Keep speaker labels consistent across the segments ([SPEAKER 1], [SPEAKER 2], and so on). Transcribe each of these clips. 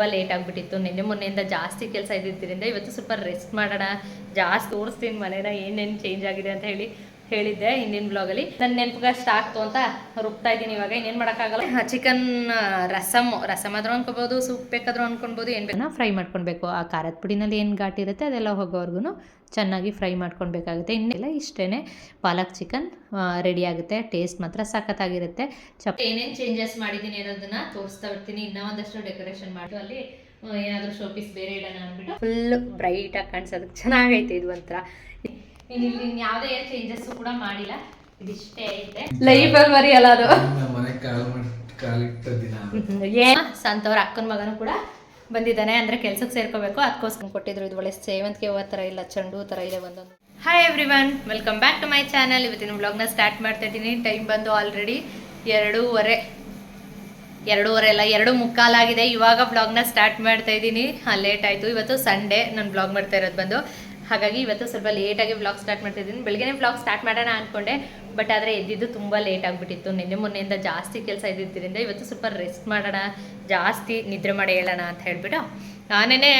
[SPEAKER 1] ತುಂಬ ಲೇಟ್ ಆಗಿಬಿಟ್ಟಿತ್ತು. ನಿನ್ನೆ ಮೊನ್ನೆಯಿಂದ ಜಾಸ್ತಿ ಕೆಲಸ ಇದ್ದಿದ್ದರಿಂದ ಇವತ್ತು ಸ್ವಲ್ಪ ರೆಸ್ಟ್ ಮಾಡೋಣ. ಜಾಸ್ತಿ ತೋರಿಸ್ತೀನಿ ಮನೇನ, ಏನೇನು ಚೇಂಜ್ ಆಗಿದೆ ಅಂತ ಹೇಳಿ ಹೇಳಿದ್ದೆ ಹಿಂದಿನ ಬ್ಲಾಗಲ್ಲಿ ನನ್ನ ನೆನಪಿಗೆ ಸ್ಟಾರ್ಟ್ ಅಂತ ರುಬ್ತಾ ಇದ್ದೀನಿ ಇವಾಗ ಇನ್ನೇನು ಮಾಡೋಕ್ಕಾಗಲ್ಲ. ಚಿಕನ್ ರಸಮ್ ರಸಮ್ ಆದ್ರೂ ಅನ್ಕೋಬೋದು ಸೂಪ್ ಬೇಕಾದ್ರೂ ಅನ್ಕೊಬಹುದು ಏನು ಬೇಕು. ಫ್ರೈ ಮಾಡ್ಕೊಳ್ಬೇಕು ಆ ಖಾರದ ಪುಡಿನಲ್ಲಿ ಏನು ಘಾಟಿ ಇರುತ್ತೆ ಅದೆಲ್ಲ ಹೋಗೋವರೆಗೂ ಚೆನ್ನಾಗಿ ಫ್ರೈ ಮಾಡ್ಕೊಳ್ಬೇಕಾಗುತ್ತೆ ಇನ್ನೆಲ್ಲ ಇಷ್ಟೇ ಪಾಲಕ್ ಚಿಕನ್ ರೆಡಿ ಆಗುತ್ತೆ. ಟೇಸ್ಟ್ ಮಾತ್ರ ಸಖತ್ತಾಗಿರುತ್ತೆ. ಚಪ್ ಏನೇನು ಚೇಂಜಸ್ ಮಾಡಿದ್ದೀನಿ ಅನ್ನೋದನ್ನ ತೋರಿಸ್ತಾ ಇರ್ತೀನಿ ಇನ್ನೂ ಒಂದಷ್ಟು ಡೆಕೋರೇಷನ್ ಮಾಡ್ತು ಅಲ್ಲಿ ಏನಾದರೂ ಶೋಪೀಸ್ ಬೇರೆ ಇಡೋಣ ಅಂದ್ಬಿಟ್ಟು ಫುಲ್ ಬ್ರೈಟಾಗಿ ಕಾಣಿಸೋದಕ್ಕೆ ಚೆನ್ನಾಗೈತೆ ಇದು ಒಂಥರ. ಇನ್ನು ಇಲ್ಲಿ ಯಾವುದೇ ಚೇಂಜಸ್ ಕೂಡ ಮಾಡಿಲ್ಲ. ಇದಿಷ್ಟೇ ಐತೆ. ಮರಿಯಲ್ಲ ಅದು.
[SPEAKER 2] ಮನೆ ಕಾಲ್ ಮಾಡಿ ಕಾಲಿಟ್ಟ ದಿನ
[SPEAKER 1] ಏನ್? ಸಂತವ್ರ ಅಕ್ಕನ ಮಗನೂ ಕೂಡ ಬಂದಿದ್ದಾನೆ. ಅಂದ್ರೆ ಕೆಲ್ಸಕ್ಕೆ ಸೇರ್ಕೋಬೇಕು. ಅದಕ್ಕೋಸ್ಕರ ಕೊಟ್ಟಿದ್ರು. ಇದು ಒಳ್ಳೆ ಸೇವಂತಿಗೆ ಹೂವು ತರ ಇಲ್ಲ ಚೆಂಡು ತರ ಥರ ಇದೆ ಒಂದೊಂದು hi everyone welcome back to my channel ಇವತ್ತಿನ ಬ್ಲಾಗ್ನ ಸ್ಟಾರ್ಟ್ ಮಾಡ್ತಾ ಇದ್ದೀನಿ. ಟೈಮ್ ಬಂದು ಆಲ್ರೆಡಿ ಎರಡೂವರೆ ಎರಡೂವರೆ ಅಲ್ಲ ಎರಡು ಮುಕ್ಕಾಲಾಗಿದೆ ಇವಾಗ ಬ್ಲಾಗ್ನ ಸ್ಟಾರ್ಟ್ ಮಾಡ್ತಾ ಇದ್ದೀನಿ. ಲೇಟ್ ಆಯಿತು. ಇವತ್ತು ಸಂಡೇ ನಾನು ಬ್ಲಾಗ್ ಮಾಡ್ತಾ ಇರೋದು ಬಂದು. ಹಾಗಾಗಿ ಇವತ್ತು ಸ್ವಲ್ಪ ಲೇಟಾಗಿ ಬ್ಲಾಗ್ ಸ್ಟಾರ್ಟ್ ಮಾಡ್ತಿದ್ದೀನಿ. ಬೆಳಗ್ಗೆ ಬ್ಲಾಗ್ ಸ್ಟಾರ್ಟ್ ಮಾಡೋಣ ಅಂದ್ಕೊಂಡೆ ಬಟ್ ಆದರೆ ಎದ್ದಿದ್ದು ತುಂಬ ಲೇಟ್ ಆಗಿಬಿಟ್ಟಿತ್ತು. ನಿನ್ನೆ ಮೊನ್ನೆಯಿಂದ ಜಾಸ್ತಿ ಕೆಲಸ ಇದ್ದಿದ್ದರಿಂದ ಇವತ್ತು ಸ್ವಲ್ಪ ರೆಸ್ಟ್ ಮಾಡೋಣ, ಜಾಸ್ತಿ ನಿದ್ರೆ ಮಾಡಿ ಹೇಳೋಣ ಅಂತ ಹೇಳ್ಬಿಟ್ಟು ನೆನ್ನೆ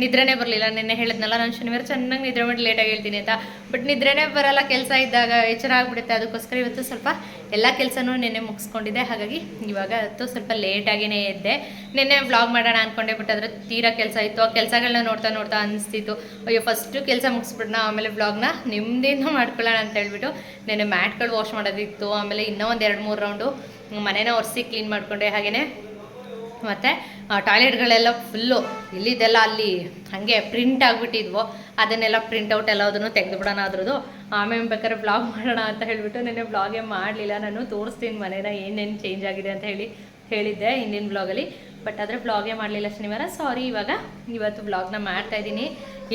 [SPEAKER 1] ನಿದ್ರೆನೇ ಬರಲಿಲ್ಲ. ನಿನ್ನೆ ಹೇಳಿದ್ನಲ್ಲ, ನಾನು ಶನಿವಾರ ಚೆನ್ನಾಗಿ ನಿದ್ರೆ ಮಾಡಿ ಲೇಟಾಗಿ ಹೇಳ್ತೀನಿ ಅಂತ. ಬಟ್ ನಿದ್ರೆನೇ ಬರಲ್ಲ, ಕೆಲಸ ಇದ್ದಾಗ ಎಚ್ಚರ ಆಗ್ಬಿಡುತ್ತೆ. ಅದಕ್ಕೋಸ್ಕರ ಇವತ್ತು ಸ್ವಲ್ಪ ಎಲ್ಲ ಕೆಲಸನೂ ನಿನ್ನೆ ಮುಗಿಸ್ಕೊಂಡಿದ್ದೆ. ಹಾಗಾಗಿ ಇವಾಗ ಇವತ್ತು ಸ್ವಲ್ಪ ಲೇಟಾಗಿನೇ ಇದ್ದೆ ನಿನ್ನೆ ವ್ಲಾಗ್ ಮಾಡೋಣ ಅಂದ್ಕೊಂಡೆ ಬಟ್ ಅದ್ರ ತೀರಾ ಕೆಲಸ ಇತ್ತು. ಆ ಕೆಲಸಗಳನ್ನ ನೋಡ್ತಾ ನೋಡ್ತಾ ಅನಿಸ್ತಿತ್ತು. ಅಯ್ಯೋ ಫಸ್ಟು ಕೆಲಸ ಮುಗಿಸ್ಬಿಡೋಣ ಆಮೇಲೆ ವ್ಲಾಗ್ನ ನೆಮ್ಮದಿಯಿಂದ ಮಾಡ್ಕೊಳ್ಳೋಣ ಅಂತ ಹೇಳ್ಬಿಟ್ಟು ನೆನ್ನೆ ಮ್ಯಾಟ್ಗಳು ವಾಶ್ ಮಾಡೋದಿತ್ತು. ಆಮೇಲೆ ಇನ್ನೂ ಒಂದು ಎರಡು ಮೂರು ರೌಂಡು ಮನೇನ ಒರೆಸಿ ಕ್ಲೀನ್ ಮಾಡಿಕೊಂಡೆ. ಹಾಗೆಯೇ ಮತ್ತು ಟಾಯ್ಲೆಟ್ಗಳೆಲ್ಲ ಫುಲ್ಲು ಇಲ್ಲಿದೆಲ್ಲ ಅಲ್ಲಿ ಹಾಗೆ ಪ್ರಿಂಟ್ ಆಗಿಬಿಟ್ಟಿದ್ವು. ಅದನ್ನೆಲ್ಲ ಪ್ರಿಂಟೌಟ್ ಎಲ್ಲದನ್ನು ತೆಗೆದು ಬಿಡೋಣ ಅದ್ರದ್ದು ಆಮೇಲೆ ಬೇಕಾದ್ರೆ ಬ್ಲಾಗ್ ಮಾಡೋಣ ಅಂತ ಹೇಳಿಬಿಟ್ಟು ನೆನ್ನೆ ಬ್ಲಾಗೇ ಮಾಡಲಿಲ್ಲ. ನಾನು ತೋರಿಸ್ತೀನಿ ಮನೇನ ಏನೇನು ಚೇಂಜ್ ಆಗಿದೆ ಅಂತ ಹೇಳಿ ಹೇಳಿದ್ದೆ ಹಿಂದಿನ ಬ್ಲಾಗಲ್ಲಿ ಬಟ್ ಆದರೆ ಬ್ಲಾಗೇ ಮಾಡಲಿಲ್ಲ ಶನಿವಾರ. ಸಾರಿ ಇವಾಗ ಇವತ್ತು ಬ್ಲಾಗ್ನ ಮಾಡ್ತಾ ಇದ್ದೀನಿ.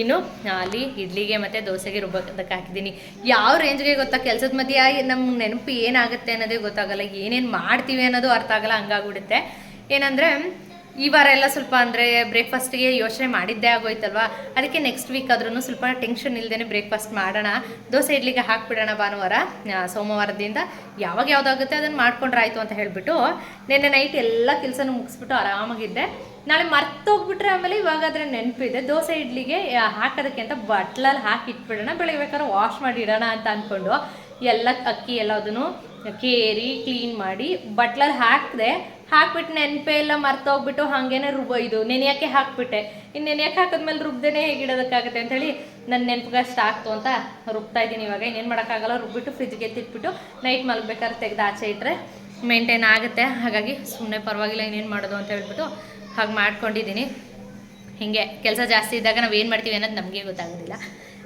[SPEAKER 1] ಇನ್ನು ಅಲ್ಲಿ ಇಡ್ಲಿಗೆ ಮತ್ತು ದೋಸೆಗೆ ರುಬ್ಬಕ್ಕೆ ಹಾಕಿದ್ದೀನಿ. ಯಾವ ರೇಂಜ್ಗೆ ಗೊತ್ತಾ? ಕೆಲಸದ ಮಧ್ಯೆ ನಮ್ಮ ನೆನಪು ಏನಾಗುತ್ತೆ ಅನ್ನೋದೇ ಗೊತ್ತಾಗಲ್ಲ. ಏನೇನು ಮಾಡ್ತೀವಿ ಅನ್ನೋದು ಅರ್ಥ ಆಗಲ್ಲ. ಹಂಗಾಗ್ಬಿಡುತ್ತೆ. ಏನಂದರೆ, ಈ ವಾರ ಎಲ್ಲ ಸ್ವಲ್ಪ ಅಂದರೆ ಬ್ರೇಕ್ಫಾಸ್ಟಿಗೆ ಯೋಚನೆ ಮಾಡಿದ್ದೇ ಆಗೋಯ್ತಲ್ವಾ? ಅದಕ್ಕೆ ನೆಕ್ಸ್ಟ್ ವೀಕ್ ಆದ್ರೂ ಸ್ವಲ್ಪ ಟೆನ್ಷನ್ ಇಲ್ಲದೇ ಬ್ರೇಕ್ಫಾಸ್ಟ್ ಮಾಡೋಣ. ದೋಸೆ ಇಡ್ಲಿಗೆ ಹಾಕ್ಬಿಡೋಣ ಭಾನುವಾರ ಸೋಮವಾರದಿಂದ. ಯಾವಾಗ ಯಾವುದಾಗುತ್ತೆ ಅದನ್ನು ಮಾಡ್ಕೊಂಡ್ರೆ ಆಯಿತು ಅಂತ ಹೇಳಿಬಿಟ್ಟು, ನಿನ್ನೆ ನೈಟ್ ಎಲ್ಲ ಕೆಲಸನೂ ಮುಗಿಸ್ಬಿಟ್ಟು ಆರಾಮಾಗಿದ್ದೆ. ನಾಳೆ ಮರ್ತೋಗ್ಬಿಟ್ರೆ ಆಮೇಲೆ ಇವಾಗಾದರೆ ನೆನಪಿದೆ. ದೋಸೆ ಇಡ್ಲಿಗೆ ಹಾಕೋದಕ್ಕೆ ಅಂತ ಬಟ್ಲಲ್ಲಿ ಹಾಕಿ ಇಟ್ಬಿಡೋಣ. ಬೆಳಗ್ಗೆ ಬೇಕಾದ್ರೆ ವಾಶ್ ಮಾಡಿ ಇಡೋಣ ಅಂತ ಅಂದ್ಕೊಂಡು ಎಲ್ಲ ಅಕ್ಕಿ ಎಲ್ಲದನ್ನು ಕೇರಿ ಕ್ಲೀನ್ ಮಾಡಿ ಬಟ್ಲಲ್ಲಿ ಹಾಕಿದೆ ಹಾಕ್ಬಿಟ್ಟು ನೆನಪೇ ಎಲ್ಲ ಮರ್ತೋಗ್ಬಿಟ್ಟು ಹಾಗೇನೆ ರುಬ್ಬ ಇದು. ನೆನೆಯೋಕ್ಕೆ ಹಾಕ್ಬಿಟ್ಟೆ. ಇನ್ನು ನೆನೆಯೋಕೆ ಹಾಕಿದ್ಮೇಲೆ ರುಬ್ದೇನೆ ಅಂತ ಹೇಳಿ ನನ್ನ ನೆನಪಿಗೆ ಅಷ್ಟು ಆಗ್ತು ಅಂತ ರುಬ್ತಾ ಇದ್ದೀನಿ ಇವಾಗ. ಇನ್ನೇನು ಮಾಡೋಕ್ಕಾಗಲ್ಲ, ರುಬ್ಬಿಟ್ಟು ಫ್ರಿಜ್ಗೆ ಎತ್ತಿಟ್ಬಿಟ್ಟು ನೈಟ್ ಮಲಗಬೇಕಾದ್ರೆ ತೆಗೆದು ಆಚೆ ಇಟ್ಟರೆ ಮೇಂಟೈನ್ ಆಗುತ್ತೆ. ಹಾಗಾಗಿ ಸುಮ್ಮನೆ ಪರವಾಗಿಲ್ಲ ಇನ್ನೇನು ಮಾಡೋದು ಅಂತ ಹೇಳ್ಬಿಟ್ಟು ಹಾಗೆ ಮಾಡ್ಕೊಂಡಿದ್ದೀನಿ. ಹೀಗೆ ಕೆಲಸ ಜಾಸ್ತಿ ಇದ್ದಾಗ ನಾವು ಏನು ಮಾಡ್ತೀವಿ ಅನ್ನೋದು ನಮಗೆ ಗೊತ್ತಾಗೋದಿಲ್ಲ.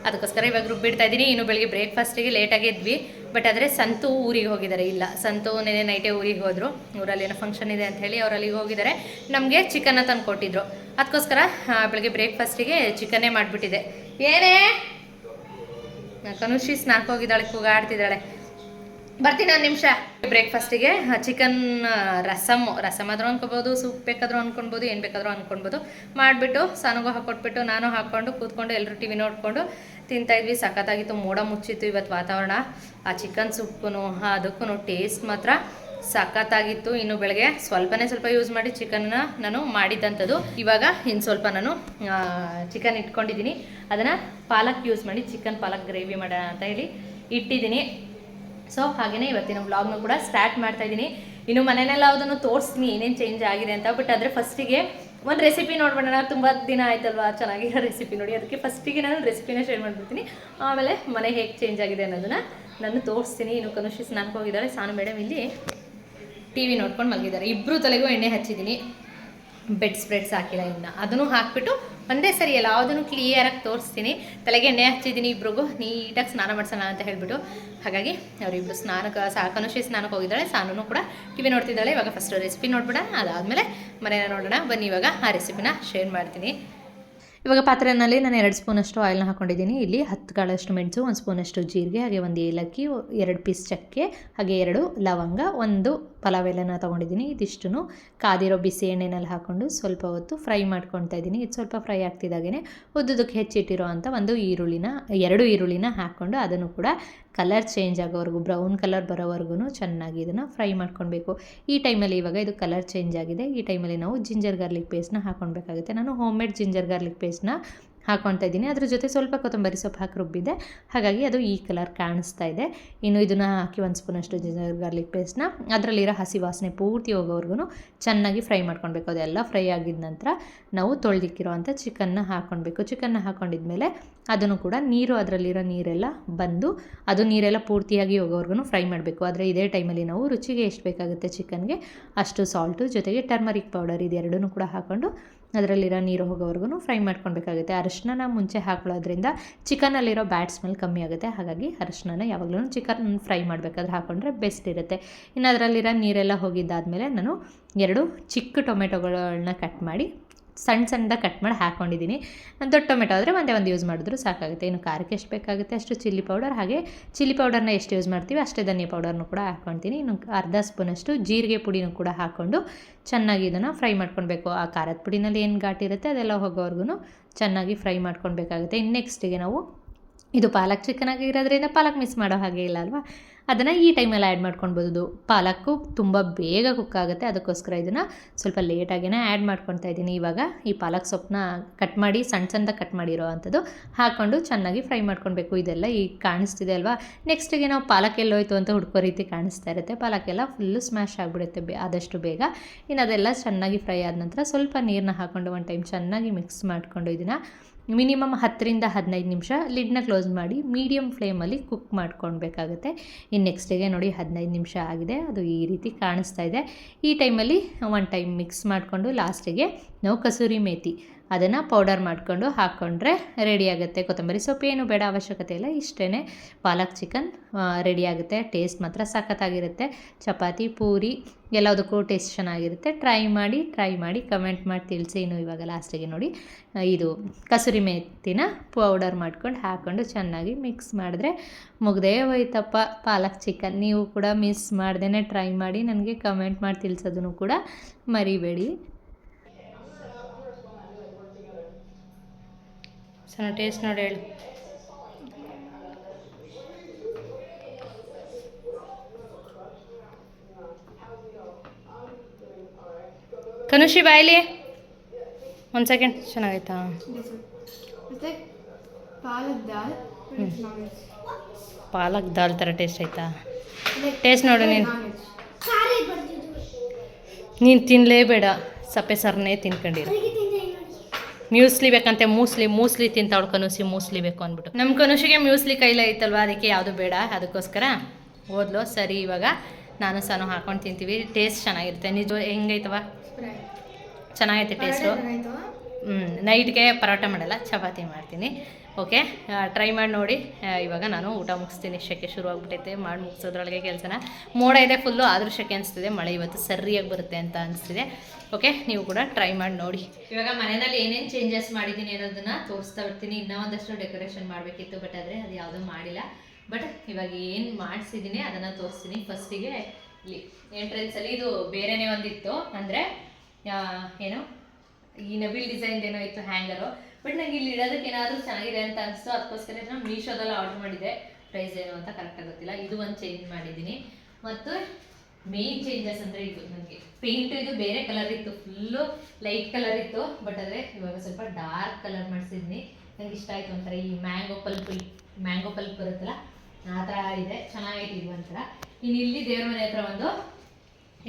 [SPEAKER 1] ಅದಕ್ಕೋಸ್ಕರ ಇವಾಗ ರುಬ್ಬಿಡ್ತಾ ಇದ್ದೀನಿ. ಇನ್ನು ಬೆಳಿಗ್ಗೆ ಬ್ರೇಕ್ಫಾಸ್ಟಿಗೆ ಲೇಟಾಗಿ ಇದ್ವಿ ಬಟ್ ಆದರೆ ಸಂತು ಊರಿಗೆ ಹೋಗಿದ್ದಾರೆ. ಇಲ್ಲ, ಸಂತು ನೆನೆ ನೈಟೇ ಊರಿಗೆ ಹೋದರು. ಊರಲ್ಲಿ ಏನೋ ಫಂಕ್ಷನ್ ಇದೆ ಅಂತ ಹೇಳಿ ಅವ್ರು ಅಲ್ಲಿಗೆ ಹೋಗಿದ್ದಾರೆ. ನಮಗೆ ಚಿಕನ್ನ ತಂದು ಕೊಟ್ಟಿದ್ರು. ಅದಕ್ಕೋಸ್ಕರ ಬೆಳಿಗ್ಗೆ ಬ್ರೇಕ್ಫಾಸ್ಟಿಗೆ ಚಿಕನ್ನೇ ಮಾಡಿಬಿಟ್ಟಿದೆ ಏನೇ? ಕನುಷಿ ಸ್ನಾಕ್ ಹೋಗಿದ್ದಾಳೆ, ಕೂಗಾಡ್ತಿದ್ದಾಳೆ. ಬರ್ತೀನಿ ಒಂದು ನಿಮಿಷ. ಬ್ರೇಕ್ಫಾಸ್ಟಿಗೆ ಚಿಕನ್ ರಸಮ್ ರಸಮ್ ಆದರೂ ಅನ್ಕೋಬೋದು ಸೂಪ್ ಬೇಕಾದರೂ ಅನ್ಕೊಬೋದು, ಏನು ಬೇಕಾದರೂ ಅನ್ಕೊಬೋದು ಮಾಡಿಬಿಟ್ಟು, ಸನಗೂ ಹಾಕೊಟ್ಬಿಟ್ಟು, ನಾನು ಹಾಕ್ಕೊಂಡು ಕೂತ್ಕೊಂಡು ಎಲ್ಲರೂ ಟಿ ವಿ ನೋಡಿಕೊಂಡು ತಿಂತಾಯಿದ್ವಿ ಸಖತ್ತಾಗಿತ್ತು, ಮೋಡ ಮುಚ್ಚಿತ್ತು ಇವತ್ತು ವಾತಾವರಣ. ಆ ಚಿಕನ್ ಸೂಪ್ಗೂ ಅದಕ್ಕೂ ಟೇಸ್ಟ್ ಮಾತ್ರ ಸಖತ್ತಾಗಿತ್ತು. ಇನ್ನು ಬೆಳಗ್ಗೆ ಸ್ವಲ್ಪನೇ ಸ್ವಲ್ಪ ಯೂಸ್ ಮಾಡಿ ಚಿಕನ್ನ ನಾನು ಮಾಡಿದ್ದಂಥದ್ದು ಇವಾಗ ಇನ್ನು ಸ್ವಲ್ಪ ನಾನು ಚಿಕನ್ ಇಟ್ಕೊಂಡಿದ್ದೀನಿ. ಅದನ್ನು ಪಾಲಕ್ ಯೂಸ್ ಮಾಡಿ ಚಿಕನ್ ಪಾಲಕ್ ಗ್ರೇವಿ ಮಾಡೋಣ ಅಂತ ಹೇಳಿ ಇಟ್ಟಿದ್ದೀನಿ. ಸೊ ಹಾಗೆಯೇ ಇವತ್ತಿನ ವ್ಲಾಗ್ನ ಕೂಡ ಸ್ಟಾರ್ಟ್ ಮಾಡ್ತಾ ಇದ್ದೀನಿ. ಇನ್ನು ಮನೆಯಲ್ಲ ಅದನ್ನು ತೋರಿಸ್ತೀನಿ, ಏನೇನು ಚೇಂಜ್ ಆಗಿದೆ ಅಂತ. ಬಟ್ ಆದರೆ ಫಸ್ಟಿಗೆ ಒಂದು ರೆಸಿಪಿ ನೋಡ್ಬಿಡೋಣ. ತುಂಬ ದಿನ ಆಯ್ತಲ್ವಾ ಚೆನ್ನಾಗಿರೋ ರೆಸಿಪಿ ನೋಡಿ. ಅದಕ್ಕೆ ಫಸ್ಟಿಗೆ ನಾನು ರೆಸಿಪಿನ ಶೇರ್ ಮಾಡ್ಬಿಡ್ತೀನಿ. ಆಮೇಲೆ ಮನೆ ಹೇಗೆ ಚೇಂಜ್ ಆಗಿದೆ ಅನ್ನೋದನ್ನು ನಾನು ತೋರಿಸ್ತೀನಿ. ಇನ್ನು ಕನುಷಿ ಸ್ನಾನಕ್ಕೆ ಹೋಗಿದ್ದಾಳೆ ಸಾನು ಮೇಡಮ್ ಇಲ್ಲಿ ಟಿ ವಿ ನೋಡ್ಕೊಂಡು ಮಲಗಿದ್ದಾರೆ. ಇಬ್ಬರು ತಲೆಗೂ ಎಣ್ಣೆ ಹಚ್ಚಿದ್ದೀನಿ. ಬೆಡ್ ಸ್ಪ್ರೆಡ್ಸ್ ಹಾಕಿಲ್ಲ ಇನ್ನು. ಅದನ್ನು ಹಾಕ್ಬಿಟ್ಟು ಒಂದೇ ಸರಿ ಎಲ್ಲ ಯಾವುದನ್ನು ಕ್ಲಿಯರಾಗಿ ತೋರಿಸ್ತೀನಿ. ತಲೆಗೆ ಎಣ್ಣೆ ಹಚ್ಚಿದ್ದೀನಿ ಇಬ್ರಿಗೂ, ನೀಟಾಗಿ ಸ್ನಾನ ಮಾಡಿಸೋಣ ಅಂತ ಹೇಳ್ಬಿಟ್ಟು. ಹಾಗಾಗಿ ಅವರಿಬ್ರು ಸ್ನಾನಕ್ಕೆ ಸಾಕನುಷಿ ಸ್ನಾನಕ್ಕೆ ಹೋಗಿದ್ದಾಳೆ ಸಾನೂ ಕೂಡ ಟಿ ವಿ ನೋಡ್ತಿದ್ದಾಳೆ. ಇವಾಗ ಫಸ್ಟ್ ರೆಸಿಪಿ ನೋಡ್ಬಿಡೋಣ. ಅದಾದಮೇಲೆ ಮನೇನ ನೋಡೋಣ. ಬನ್ನಿ ಇವಾಗ ಆ ರೆಸಿಪಿನ ಶೇರ್ ಮಾಡ್ತೀನಿ. ಇವಾಗ ಪಾತ್ರೆಯಲ್ಲಿ ನಾನು ಎರಡು ಸ್ಪೂನಷ್ಟು ಆಯಿಲ್ನ ಹಾಕೊಂಡಿದ್ದೀನಿ. ಇಲ್ಲಿ ಹತ್ತು ಕಾಳಷ್ಟು ಮೆಣಸು, ಒಂದು ಸ್ಪೂನಷ್ಟು ಜೀರಿಗೆ, ಹಾಗೆ ಒಂದು ಏಲಕ್ಕಿ, ಎರಡು ಪೀಸ್ ಚಕ್ಕೆ, ಹಾಗೆ ಎರಡು ಲವಂಗ, ಒಂದು ಪಲಾವ್ ಎಲ್ಲನ ತೊಗೊಂಡಿದ್ದೀನಿ. ಇದಿಷ್ಟು ಕಾದಿರೋ ಬಿಸಿ ಎಣ್ಣೆನಲ್ಲಿ ಹಾಕ್ಕೊಂಡು ಸ್ವಲ್ಪ ಹೊತ್ತು ಫ್ರೈ ಮಾಡ್ಕೊತಾ ಇದ್ದೀನಿ. ಇದು ಸ್ವಲ್ಪ ಫ್ರೈ ಆಗ್ತಿದ್ದಾಗೇ ಉದ್ದುದಕ್ಕೆ ಹೆಚ್ಚಿಟ್ಟಿರೋ ಅಂಥ ಒಂದು ಈರುಳ್ಳಿನ, ಎರಡು ಈರುಳ್ಳಿನ ಹಾಕ್ಕೊಂಡು ಅದನ್ನು ಕೂಡ ಕಲರ್ ಚೇಂಜ್ ಆಗೋವರೆಗೂ, ಬ್ರೌನ್ ಕಲರ್ ಬರೋವರೆಗೂ ಚೆನ್ನಾಗಿ ಇದನ್ನು ಫ್ರೈ ಮಾಡ್ಕೊಳ್ಬೇಕು. ಈ ಟೈಮಲ್ಲಿ ಇವಾಗ ಇದು ಕಲರ್ ಚೇಂಜ್ ಆಗಿದೆ. ಈ ಟೈಮಲ್ಲಿ ನಾವು ಜಿಂಜರ್ ಗಾರ್ಲಿಕ್ ಪೇಸ್ಟ್ನ ಹಾಕೊಳ್ಬೇಕಾಗುತ್ತೆ. ನಾನು ಹೋಮ್ ಮೇಡ್ ಜಿಂಜರ್ ಗಾರ್ಲಿಕ್ ಪೇಸ್ಟ್ನ ಹಾಕೊಳ್ತಾ ಇದ್ದೀನಿ. ಅದ್ರ ಜೊತೆ ಸ್ವಲ್ಪ ಕೊತ್ತಂಬರಿ ಸೊಪ್ಪು ಹಾಕಿ ರುಬ್ಬಿದೆ. ಹಾಗಾಗಿ ಅದು ಈ ಕಲರ್ ಕಾಣಿಸ್ತಾ ಇದೆ. ಇನ್ನು ಇದನ್ನು ಹಾಕಿ ಒಂದು ಸ್ಪೂನಷ್ಟು ಜಿಂಜರ್ ಗಾರ್ಲಿಕ್ ಪೇಸ್ಟ್ನ, ಅದರಲ್ಲಿರೋ ಹಸಿ ವಾಸನೆ ಪೂರ್ತಿ ಹೋಗೋವರೆಗೂ ಚೆನ್ನಾಗಿ ಫ್ರೈ ಮಾಡ್ಕೊಳ್ಬೇಕು. ಅದೆಲ್ಲ ಫ್ರೈ ಆಗಿದ ನಂತರ ನಾವು ತೊಳೆದಿಕ್ಕಿರೋ ಅಂಥ ಚಿಕನ್ನ ಹಾಕ್ಕೊಳ್ಬೇಕು ಚಿಕನ್ನ ಹಾಕ್ಕೊಂಡಿದ್ಮೇಲೆ ಅದನ್ನು ಕೂಡ ನೀರು, ಅದರಲ್ಲಿರೋ ನೀರೆಲ್ಲ ಬಂದು ಅದು ನೀರೆಲ್ಲ ಪೂರ್ತಿಯಾಗಿ ಹೋಗೋವರೆಗೂ ಫ್ರೈ ಮಾಡಬೇಕು. ಆದರೆ ಇದೇ ಟೈಮಲ್ಲಿ ನಾವು ರುಚಿಗೆ ಎಷ್ಟು ಬೇಕಾಗುತ್ತೆ ಚಿಕನ್ಗೆ ಅಷ್ಟು ಸಾಲ್ಟು. ಜೊತೆಗೆ ಟರ್ಮರಿಕ್ ಪೌಡರ್ ಇದೆರಡೂ ಕೂಡ ಹಾಕ್ಕೊಂಡು ಅದರಲ್ಲಿರೋ ನೀರು ಹೋಗೋವರೆಗೂ ಫ್ರೈ ಮಾಡ್ಕೊಳ್ಬೇಕಾಗುತ್ತೆ. ಅರಿಶಿನ ಮುಂಚೆ ಹಾಕೊಳ್ಳೋದ್ರಿಂದ ಚಿಕನಲ್ಲಿರೋ ಬ್ಯಾಡ್ ಸ್ಮೆಲ್ ಕಮ್ಮಿ ಆಗುತ್ತೆ. ಹಾಗಾಗಿ ಅರಿಶಿನ ಯಾವಾಗಲೂ ಚಿಕನ್ ಫ್ರೈ ಮಾಡಬೇಕಾದ್ರೆ ಹಾಕೊಂಡ್ರೆ ಬೆಸ್ಟ್ ಇರುತ್ತೆ. ಇನ್ನು ಅದರಲ್ಲಿರೋ ನೀರೆಲ್ಲ ಹೋಗಿದ್ದಾದಮೇಲೆ ನಾನು ಎರಡು ಚಿಕ್ಕ ಟೊಮೆಟೊಗಳನ್ನ ಕಟ್ ಮಾಡಿ ಸಣ್ಣ ಸಣ್ಣದಾಗಿ ಕಟ್ ಮಾಡಿ ಹಾಕ್ಕೊಂಡಿದ್ದೀನಿ ದೊಡ್ಡ ಟೊಮೆಟೊ ಆದರೆ ಒಂದೇ ಒಂದು ಯೂಸ್ ಮಾಡಿದ್ರು ಸಾಕಾಗುತ್ತೆ. ಇನ್ನು ಖಾರಕ್ಕೆ ಎಷ್ಟು ಬೇಕಾಗುತ್ತೆ? ಅಷ್ಟು ಚಿಲ್ಲಿ ಪೌಡರ್ ಹಾಗೆ ಚಿಲ್ಲಿ ಪೌಡರ್ನ ಎಷ್ಟು ಯೂಸ್ ಮಾಡ್ತೀವಿ ಅಷ್ಟೇ ಧನಿಯಾ ಪೌಡರ್ನು ಕೂಡ ಹಾಕ್ಕೊಳ್ತೀನಿ ಇನ್ನು ಅರ್ಧ ಸ್ಪೂನಷ್ಟು ಜೀರಿಗೆ ಪುಡಿನೂ ಕೂಡ ಹಾಕ್ಕೊಂಡು ಚೆನ್ನಾಗಿ ಇದನ್ನು ಫ್ರೈ ಮಾಡ್ಕೊಳ್ಬೇಕು. ಆ ಖಾರದ ಪುಡಿನಲ್ಲಿ ಏನು ಘಾಟ್ ಇರುತ್ತೆ ಅದೆಲ್ಲ ಹೋಗೋವರೆಗೂ ಚೆನ್ನಾಗಿ ಫ್ರೈ ಮಾಡ್ಕೊಳ್ಬೇಕಾಗುತ್ತೆ. ಇನ್ನು ನೆಕ್ಸ್ಟಿಗೆ ನಾವು, ಇದು ಪಾಲಕ್ ಚಿಕನ್ ಆಗಿರೋದ್ರಿಂದ ಪಾಲಕ್ ಮಿಸ್ ಮಾಡೋ ಹಾಗೆ ಇಲ್ಲ ಅಲ್ವಾ? ಅದನ್ನು ಈ ಟೈಮಲ್ಲಿ ಆ್ಯಡ್ ಮಾಡ್ಕೊಳ್ಬೋದು ಪಾಲಕ್ಕು ತುಂಬ ಬೇಗ ಕುಕ್ ಆಗುತ್ತೆ. ಅದಕ್ಕೋಸ್ಕರ ಇದನ್ನು ಸ್ವಲ್ಪ ಲೇಟಾಗಿನೇ ಆ್ಯಡ್ ಮಾಡ್ಕೊತಾ ಇದ್ದೀನಿ. ಇವಾಗ ಈ ಪಾಲಕ್ ಸೊಪ್ಪನ್ನ ಕಟ್ ಮಾಡಿ ಸಣ್ಣ ಸಣ್ಣದಾಗಿ ಕಟ್ ಮಾಡಿರೋ ಅಂಥದ್ದು ಹಾಕ್ಕೊಂಡು ಚೆನ್ನಾಗಿ ಫ್ರೈ ಮಾಡ್ಕೊಳ್ಬೇಕು. ಇದೆಲ್ಲ ಈಗ ಕಾಣಿಸ್ತಿದೆ ಅಲ್ವಾ? ನೆಕ್ಸ್ಟಿಗೆ ನಾವು ಪಾಲಕ್ ಎಲ್ಲೋಯ್ತು ಅಂತ ಹುಡ್ಕೋ ರೀತಿ ಕಾಣಿಸ್ತಾ ಇರುತ್ತೆ. ಪಾಲಕ್ಕೆಲ್ಲ ಫುಲ್ಲು ಸ್ಮ್ಯಾಶ್ ಆಗಿಬಿಡುತ್ತೆ. ಬೇ ಆದಷ್ಟು ಬೇಗ. ಇನ್ನು ಅದೆಲ್ಲ ಚೆನ್ನಾಗಿ ಫ್ರೈ ಆದ ನಂತರ ಸ್ವಲ್ಪ ನೀರನ್ನ ಹಾಕ್ಕೊಂಡು ಒಂದು ಟೈಮ್ ಚೆನ್ನಾಗಿ ಮಿಕ್ಸ್ ಮಾಡಿಕೊಂಡು ಇದನ್ನು ಮಿನಿಮಮ್ ಹತ್ತರಿಂದ ಹದಿನೈದು ನಿಮಿಷ ಲಿಡ್ನ ಕ್ಲೋಸ್ ಮಾಡಿ ಮೀಡಿಯಮ್ ಫ್ಲೇಮಲ್ಲಿ ಕುಕ್ ಮಾಡ್ಕೊಳ್ಬೇಕಾಗುತ್ತೆ. ಇನ್ನು ನೆಕ್ಸ್ಟಿಗೆ ನೋಡಿ ಹದಿನೈದು ನಿಮಿಷ ಆಗಿದೆ. ಅದು ಈ ರೀತಿ ಕಾಣಿಸ್ತಾ ಇದೆ. ಈ ಟೈಮಲ್ಲಿ ಒನ್ ಟೈಮ್ ಮಿಕ್ಸ್ ಮಾಡಿಕೊಂಡು ಲಾಸ್ಟಿಗೆ ನಾವು ಕಸೂರಿ ಮೇತಿ. ಅದನ್ನು ಪೌಡರ್ ಮಾಡಿಕೊಂಡು ಹಾಕ್ಕೊಂಡ್ರೆ ರೆಡಿಯಾಗುತ್ತೆ ಕೊತ್ತಂಬರಿ ಸೊಪ್ಪು ಏನು ಬೇಡ, ಅವಶ್ಯಕತೆ ಇಲ್ಲ. ಇಷ್ಟೇ ಪಾಲಕ್ ಚಿಕನ್ ರೆಡಿಯಾಗುತ್ತೆ ಟೇಸ್ಟ್ ಮಾತ್ರ ಸಖತ್ತಾಗಿರುತ್ತೆ. ಚಪಾತಿ, ಪೂರಿ ಎಲ್ಲದಕ್ಕೂ ಟೇಸ್ಟ್ ಚೆನ್ನಾಗಿರುತ್ತೆ. ಟ್ರೈ ಮಾಡಿ ಟ್ರೈ ಮಾಡಿ ಕಮೆಂಟ್ ಮಾಡಿ ತಿಳಿಸಿ. ಇನ್ನು ಇವಾಗ ಲಾಸ್ಟಿಗೆ ನೋಡಿ. ಇದು ಕಸೂರಿ ಮೇಥಿನ ಪೌಡರ್ ಮಾಡ್ಕೊಂಡು ಹಾಕ್ಕೊಂಡು ಚೆನ್ನಾಗಿ ಮಿಕ್ಸ್ ಮಾಡಿದ್ರೆ ಮುಗ್ದೇ ಹೋಯ್ತಪ್ಪ ಪಾಲಕ್ ಚಿಕನ್ ನೀವು ಕೂಡ ಮಿಸ್ ಮಾಡ್ದೇ ಟ್ರೈ ಮಾಡಿ. ನನಗೆ ಕಮೆಂಟ್ ಮಾಡಿ ತಿಳಿಸೋದನ್ನು ಕೂಡ ಮರಿಬೇಡಿ. ಸಣ್ಣ ಟೇಸ್ಟ್ ನೋಡಿ ಹೇಳಿ. ಕನುಷಿ ಬಾಯ್ಲಿ ಒಂದು ಸೆಕೆಂಡ್ ಚೆನ್ನಾಗೈತಾ?
[SPEAKER 3] ಪಾಲಕ್ ದಾಲ್
[SPEAKER 1] ಥರ ಟೇಸ್ಟ್ ಆಯ್ತಾ? ಟೇಸ್ಟ್ ನೋಡು ನೀನು. ನೀನು ತಿನ್ನಲೇಬೇಡ ಸಪ್ಪೆ ಸರ್ನೇ ತಿನ್ಕೊಂಡಿರು. ಮ್ಯೂಸ್ಲಿ ಬೇಕಂತೆ ಮೂಸ್ಲಿ ಮೂಸ್ಲಿ ತಿಂತಾವಳು ಕನುಸಿ ಮೂಸ್ಲಿ ಬೇಕು ಅಂದ್ಬಿಟ್ಟು. ನಮ್ಮ ಕನುಷಿಗೆ ಮ್ಯೂಸ್ಲಿ ಕೈಲೇ ಐತಲ್ವಾ? ಅದಕ್ಕೆ ಯಾವುದು ಬೇಡ ಅದಕ್ಕೋಸ್ಕರ ಓದ್ಲೋ ಸರಿ ಇವಾಗ ನಾನು ಸಾನು ಹಾಕೊಂಡು ತಿಂತೀವಿ. ಟೇಸ್ಟ್ ಚೆನ್ನಾಗಿರುತ್ತೆ. ನಿಜ ಹೆಂಗೈತವ ಚೆನ್ನಾಗೈತೆ ಟೇಸ್ಟು ಹ್ಞೂ ನೈಟ್ಗೆ ಪರೋಟ ಮಾಡಲ್ಲ ಚಪಾತಿ ಮಾಡ್ತೀನಿ. ಓಕೆ ಟ್ರೈ ಮಾಡಿ ನೋಡಿ. ಇವಾಗ ನಾನು ಊಟ ಮುಗಿಸ್ತೀನಿ. ಶೆಕೆ ಶುರು ಆಗ್ಬಿಟ್ಟೈತೆ ಮಾಡಿ ಮುಗಿಸೋದ್ರೊಳಗೆ ಕೆಲಸನ. ಮೋಡ ಇದೆ ಫುಲ್ಲು ಆದರೂ ಶೆಕೆ ಅನಿಸ್ತಿದೆ. ಮಳೆ ಇವತ್ತು ಸರಿಯಾಗಿ ಬರುತ್ತೆ ಅಂತ ಅನಿಸ್ತಿದೆ. ಓಕೆ, ನೀವು ಕೂಡ ಟ್ರೈ ಮಾಡಿ ನೋಡಿ. ಇವಾಗ ಮನೆಯಲ್ಲಿ ಏನೇನು ಚೇಂಜಸ್ ಮಾಡಿದ್ದೀನಿ ಅನ್ನೋದನ್ನ ತೋರಿಸ್ತಾ ಇರ್ತೀನಿ. ಇನ್ನೂ ಒಂದಷ್ಟು ಡೆಕೋರೇಷನ್ ಮಾಡಬೇಕಿತ್ತು ಬಟ್ ಆದರೆ ಅದು ಯಾವುದೂ ಮಾಡಿಲ್ಲ. ಬಟ್ ಇವಾಗ ಏನು ಮಾಡಿಸಿದ್ದೀನಿ ಅದನ್ನು ತೋರಿಸ್ತೀನಿ. ಫಸ್ಟಿಗೆ ಇಲ್ಲಿ ಎಂಟ್ರೆನ್ಸಲ್ಲಿ ಇದು ಬೇರೆನೇ ಒಂದಿತ್ತು. ಅಂದರೆ ಏನು? ಈ ನವಿಲ್ ಡಿಸೈನ್ ಏನೋ ಇತ್ತು ಹ್ಯಾಂಗರು ಬಟ್ ನಂಗೆ ಇಲ್ಲಿ ಇಡೋದಕ್ಕೆ ಏನಾದರೂ ಚೆನ್ನಾಗಿದೆ ಅಂತ ಅನಿಸ್ತು ಅದಕ್ಕೋಸ್ಕರ ನಾನು ಮೀಶೋದಲ್ಲಿ ಆರ್ಡರ್ ಮಾಡಿದೆ. ಪ್ರೈಸ್ ಏನು ಅಂತ ಕರೆಕ್ಟಾಗಿ ಗೊತ್ತಿಲ್ಲ. ಇದು ಒಂದು ಚೇಂಜ್ ಮಾಡಿದ್ದೀನಿ. ಮತ್ತು ಮೇನ್ ಚೇಂಜಸ್ ಅಂದರೆ ಇದು ನನಗೆ ಪೇಂಟ್ ಇದು ಬೇರೆ ಕಲರ್ ಇತ್ತು ಫುಲ್ಲು ಲೈಟ್ ಕಲರ್ ಇತ್ತು. ಬಟ್ ಆದರೆ ಇವಾಗ ಸ್ವಲ್ಪ ಡಾರ್ಕ್ ಕಲರ್ ಮಾಡಿಸಿದ್ದೀನಿ ನನಗೆ ಇಷ್ಟ ಆಯಿತು ಒಂಥರ ಈ ಮ್ಯಾಂಗೋ ಪಲ್ಪ್ ಮ್ಯಾಂಗೋ ಪಲ್ಪ್ ಬರುತ್ತಲ್ಲ, ಆ ಥರ ಇದೆ. ಚೆನ್ನಾಗಿತ್ತು ಇದು ಒಂಥರ. ಇನ್ನು ಇಲ್ಲಿ ದೇವ್ರ ಮನೆ ಹತ್ರ ಒಂದು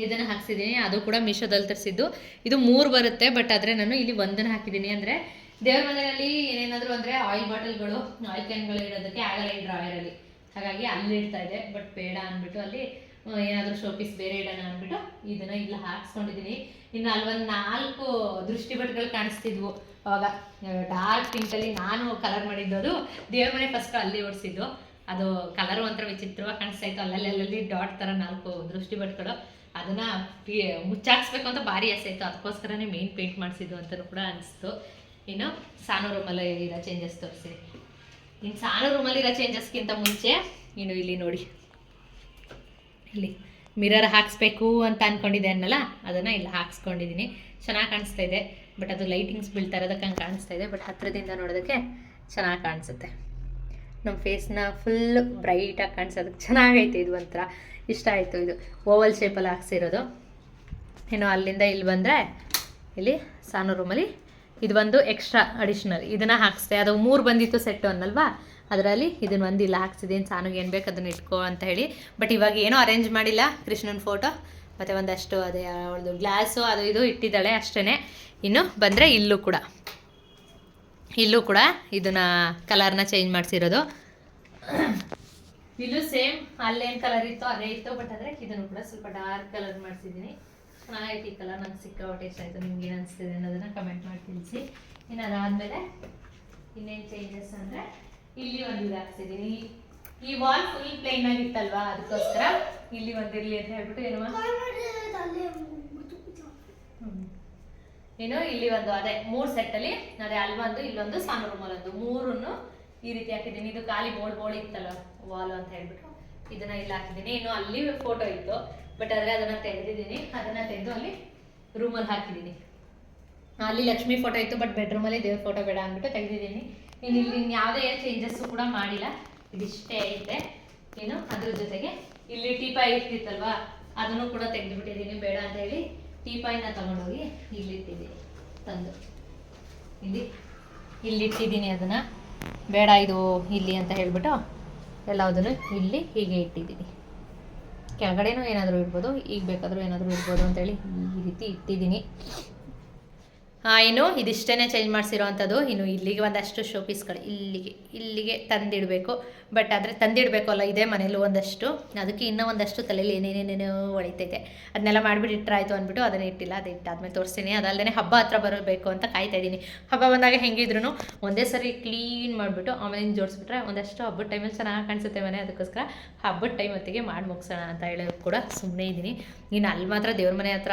[SPEAKER 1] ಇದನ್ನು ಹಾಕ್ಸಿದ್ದೀನಿ ಅದು ಕೂಡ ಮೀಶೋದಲ್ಲಿ ತರಿಸಿದ್ದು. ಇದು ಮೂರು ಬರುತ್ತೆ ಬಟ್ ಆದರೆ ನಾನು ಇಲ್ಲಿ ಒಂದನ್ನು ಹಾಕಿದ್ದೀನಿ ಅಂದರೆ ದೇವ್ರ ಮನೆಯಲ್ಲಿ ಏನೇನಾದ್ರು ಅಂದ್ರೆ ಆಯಿಲ್ ಬಾಟಲ್ಗಳು ಆಯಿಲ್ ಕ್ಯಾನ್ಗಳು ಇಡೋದಕ್ಕೆ ಆಗಲ್ಲ ಈ ಡ್ರಾಯರಲ್ಲಿ ಹಾಗಾಗಿ ಅಲ್ಲಿ ಇಡ್ತಾ ಇದೆ ಬಟ್ ಬೇಡ ಅಂದ್ಬಿಟ್ಟು ಅಲ್ಲಿ ಏನಾದರೂ ಶೋಪೀಸ್ ಬೇರೆ ಇಡೋಣ ಅಂದ್ಬಿಟ್ಟು ಇದನ್ನ ಇಲ್ಲಿ ಹಾಕ್ಸ್ಕೊಂಡಿದ್ದೀನಿ. ಇನ್ನು ಅಲ್ಲೊಂದು ನಾಲ್ಕು ದೃಷ್ಟಿ ಬಟ್ಗಳು ಕಾಣಿಸ್ತಿದ್ವು ಅವಾಗ. ಡಾರ್ಕ್ ಪಿಂಕಲ್ಲಿ ನಾನು ಕಲರ್ ಮಾಡಿದ್ದು ದೇವ್ರ ಮನೆ ಫಸ್ಟ್ ಅಲ್ಲಿ ಓಡಿಸಿದ್ದು. ಅದು ಕಲರ್ ಒಂಥರ ವಿಚಿತ್ರವಾಗಿ ಕಾಣಿಸ್ತಾ ಇತ್ತು. ಅಲ್ಲಲ್ಲಿ ಅಲ್ಲಲ್ಲಿ ಡಾಟ್ ಥರ ನಾಲ್ಕು ದೃಷ್ಟಿ ಬಟ್ಗಳು ಅದನ್ನ ಮುಚ್ಚಾಕ್ಸ್ಬೇಕು ಅಂತ ಭಾರಿ ಆಸೆ ಇತ್ತು. ಅದಕ್ಕೋಸ್ಕರನೇ ಮೇನ್ ಪೇಂಟ್ ಮಾಡಿಸಿದ್ದು ಅಂತಲೂ ಕೂಡ ಅನಿಸ್ತು. ಇನ್ನು ಸಾನು ರೂಮಲ್ಲಿ ಇರೋ ಚೇಂಜಸ್ ತೋರಿಸಿ. ಇನ್ನು ಸಾನು ರೂಮಲ್ಲಿ ಇರೋ ಚೇಂಜಸ್ಗಿಂತ ಮುಂಚೆ ಇನ್ನು ಇಲ್ಲಿ ನೋಡಿ. ಇಲ್ಲಿ ಮಿರರ್ ಹಾಕಿಸ್ಬೇಕು ಅಂತ ಅಂದ್ಕೊಂಡಿದ್ದೆ ಅನ್ನಲ್ಲ, ಅದನ್ನು ಇಲ್ಲಿ ಹಾಕ್ಸ್ಕೊಂಡಿದ್ದೀನಿ. ಚೆನ್ನಾಗಿ ಕಾಣಿಸ್ತಾ ಇದೆ. ಬಟ್ ಅದು ಲೈಟಿಂಗ್ಸ್ ಬೀಳ್ತಾ ಇರೋದಕ್ಕೆ ಹಂಗೆ ಕಾಣಿಸ್ತಾ ಇದೆ. ಬಟ್ ಹತ್ತಿರದಿಂದ ನೋಡೋದಕ್ಕೆ ಚೆನ್ನಾಗಿ ಕಾಣಿಸುತ್ತೆ. ನಮ್ಮ ಫೇಸ್ನ ಫುಲ್ ಬ್ರೈಟಾಗಿ ಕಾಣಿಸೋದಕ್ಕೆ ಚೆನ್ನಾಗೈತೆ ಇದು ಒಂಥರ. ಇಷ್ಟ ಆಯಿತು ಇದು. ಓವಲ್ ಶೇಪಲ್ಲಿ ಹಾಕ್ಸಿರೋದು. ಇನ್ನು ಅಲ್ಲಿಂದ ಇಲ್ಲಿ ಬಂದರೆ ಇಲ್ಲಿ ಸಾನು ರೂಮಲ್ಲಿ ಇದು ಒಂದು ಎಕ್ಸ್ಟ್ರಾ ಅಡಿಷ್ನಲ್ ಇದನ್ನು ಹಾಕ್ಸ್ದೆ. ಅದು ಮೂರು ಬಂದಿತ್ತು ಸೆಟ್ಟು ಅನ್ನಲ್ವಾ? ಅದರಲ್ಲಿ ಇದನ್ನು ಒಂದು ಇಲ್ಲ ಹಾಕ್ಸಿದ್ದೀನಿ ಸಾನುಗೆ ಏನು ಬೇಕು ಅದನ್ನ ಇಟ್ಕೋ ಅಂತ ಹೇಳಿ. ಬಟ್ ಇವಾಗ ಏನೂ ಅರೇಂಜ್ ಮಾಡಿಲ್ಲ ಕೃಷ್ಣನ ಫೋಟೋ ಮತ್ತು ಒಂದಷ್ಟು ಅದೇ, ಅವಳದು ಗ್ಲಾಸು ಅದು ಇದು ಇಟ್ಟಿದ್ದಾಳೆ ಅಷ್ಟೇ ಇನ್ನು ಬಂದರೆ ಇಲ್ಲೂ ಕೂಡ. ಇಲ್ಲೂ ಕೂಡ ಇದನ್ನು ಕಲರ್ನ ಚೇಂಜ್ ಮಾಡಿಸಿರೋದು. ಇಲ್ಲೂ ಸೇಮ್ ಅಲ್ಲೇನು ಕಲರ್ ಇತ್ತು ಅದೇ ಇತ್ತು. ಬಟ್ ಅಂದರೆ ಇದನ್ನು ಕೂಡ ಸ್ವಲ್ಪ ಡಾರ್ಕ್ ಕಲರ್ ಮಾಡಿಸಿದ್ದೀನಿ. ಚೆನ್ನಾಗೈತೆ ಈ ಕಲರ್ ನಂಗೆ ಸಿಕ್ಕಾಪಟ್ಟೆ ಇಷ್ಟ ಆಯಿತು, ನಿಮ್ಗೆ ಏನು ಅನಿಸ್ತಿದೆ ಅನ್ನೋದನ್ನು ಕಮೆಂಟ್ ಮಾಡಿ ತಿಳಿಸಿ. ಇನ್ನು ಅದಾದಮೇಲೆ ಇನ್ನೇನು ಚೇಂಜಸ್ ಅಂದರೆ ಇಲ್ಲಿ ಒಂದು ಇದು ಹಾಕ್ಸಿದ್ದೀನಿ ಈ ವಾಲ್ ಫುಲ್ ಪ್ಲೇನ್ ಆಗಿತ್ತಲ್ವಾ ಅದಕ್ಕೋಸ್ಕರ ಇಲ್ಲಿ ಒಂದು ಇರಲಿ ಅಂತ ಹೇಳ್ಬಿಟ್ಟು ಏನು. ಏನು ಇಲ್ಲಿ ಒಂದು, ಅದೇ ಮೂರು ಸೆಟ್ಟಲ್ಲಿ ಅದೇ ಅಲ್ಲೊಂದು ಇಲ್ಲೊಂದು ಸಣ್ಣ ರೂಮಲ್ಲಿ ಒಂದು ಮೂರನ್ನು ಈ ರೀತಿ ಹಾಕಿದ್ದೀನಿ. ಇದು ಖಾಲಿ ಬೋರ್ಡ್ ಬೋರ್ಡ್ ಇತ್ತಲ್ಲ ವಾಲ್ ಅಂತ ಹೇಳ್ಬಿಟ್ಟು. ಇದನ್ನ ಇಲ್ಲಿ ಹಾಕಿದ್ದೀನಿ. ಇನ್ನು ಅಲ್ಲಿ ಫೋಟೋ ಇತ್ತು ಬಟ್ ಆದರೆ ಅದನ್ನ ತೆಗೆದಿದ್ದೀನಿ. ಅದನ್ನ ತೆಗೆದು ಅಲ್ಲಿ ರೂಮಲ್ಲಿ ಹಾಕಿದ್ದೀನಿ. ಅಲ್ಲಿ ಲಕ್ಷ್ಮಿ ಫೋಟೋ ಇತ್ತು ಬಟ್ ಬೆಡ್ರೂಮಲ್ಲಿ ದೇವ್ರ ಫೋಟೋ ಬೇಡ ಅಂದ್ಬಿಟ್ಟು ತೆಗೆದಿದ್ದೀನಿ. ಇನ್ನು ಇಲ್ಲಿ ಯಾವುದೇ ಚೇಂಜಸ್ಸು ಕೂಡ ಮಾಡಿಲ್ಲ. ಇದಿಷ್ಟೇ ಐತೆ. ಏನು ಅದ್ರ ಜೊತೆಗೆ ಇಲ್ಲಿ ಟೀಪಾಯಿ ಇರ್ತಿತ್ತಲ್ವಾ, ಅದನ್ನು ಕೂಡ ತೆಗೆದುಬಿಟ್ಟಿದ್ದೀನಿ. ಬೇಡ ಅಂತ ಹೇಳಿ ಟೀಪಾಯಿನ ತಗೊಂಡೋಗಿ ಇಲ್ಲಿ ಇಟ್ಟಿದ್ದೀನಿ. ತಂದು. ಇಲ್ಲಿ ಇಲ್ಲಿ ಇಟ್ಟಿದ್ದೀನಿ ಅದನ್ನ. ಬೇಡ ಇದು ಇಲ್ಲಿ ಅಂತ ಹೇಳ್ಬಿಟ್ಟು ಎಲ್ಲದನ್ನು ಇಲ್ಲಿ ಹೀಗೆ ಇಟ್ಟಿದ್ದೀನಿ. ಕೆಳಗಡೆನೂ ಏನಾದರೂ ಇಡ್ಬೋದು ಈಗ ಬೇಕಾದರೂ ಏನಾದರೂ ಇಡ್ಬೋದು ಅಂತೇಳಿ ಈ ರೀತಿ ಇಟ್ಟಿದ್ದೀನಿ. ಇನ್ನು ಇದಿಷ್ಟೇ ಚೇಂಜ್ ಮಾಡಿಸಿರೋ ಅಂಥದ್ದು ಇನ್ನು ಇಲ್ಲಿಗೆ ಒಂದಷ್ಟು ಶೋ ಪೀಸ್ಗಳು ಇಲ್ಲಿಗೆ ಇಲ್ಲಿಗೆ ತಂದಿಡಬೇಕು. ಬಟ್ ಆದರೆ ತಂದಿಡಬೇಕು ಅಲ್ಲ ಇದೇ ಮನೇಲೂ ಒಂದಷ್ಟು. ಅದಕ್ಕೆ ಇನ್ನೂ ಒಂದಷ್ಟು ತಲೆಯಲ್ಲಿ ಏನೇನೇನೇನೋ ಒಳಿತೈತೆ. ಅದನ್ನೆಲ್ಲ ಮಾಡಿಬಿಟ್ಟು ಆಯಿತು ಅಂದ್ಬಿಟ್ಟು ಅದನ್ನು ಇಟ್ಟಿಲ್ಲ, ಅದು ಇಟ್ಟಾದ್ಮೇಲೆ ತೋರಿಸ್ತೀನಿ. ಅದಲ್ಲದೆ ಹಬ್ಬ ಹತ್ರ ಬರಬೇಕು ಅಂತ ಕಾಯ್ತಾ ಇದ್ದೀನಿ. ಹಬ್ಬ ಬಂದಾಗ ಹೆಂಗಿದ್ರು ಒಂದೇ ಸರಿ ಕ್ಲೀನ್ ಮಾಡಿಬಿಟ್ಟು ಆಮೇಲೆ ಜೋಡಿಸ್ಬಿಟ್ರೆ ಒಂದಷ್ಟು ಹಬ್ಬದ ಟೈಮಲ್ಲಿ ಚೆನ್ನಾಗಿ ಕಾಣಿಸುತ್ತೆ ಮನೆ. ಅದಕ್ಕೋಸ್ಕರ ಹಬ್ಬದ ಟೈಮ್ ಹೊತ್ತಿಗೆ ಮಾಡಿ ಮುಗಿಸೋಣ ಅಂತ ಹೇಳೋದು ಕೂಡ ಸುಮ್ಮನೆ ಇದ್ದೀನಿ. ಇನ್ನು ಅಲ್ಲಿ ಮಾತ್ರ ದೇವ್ರ ಮನೆ ಹತ್ರ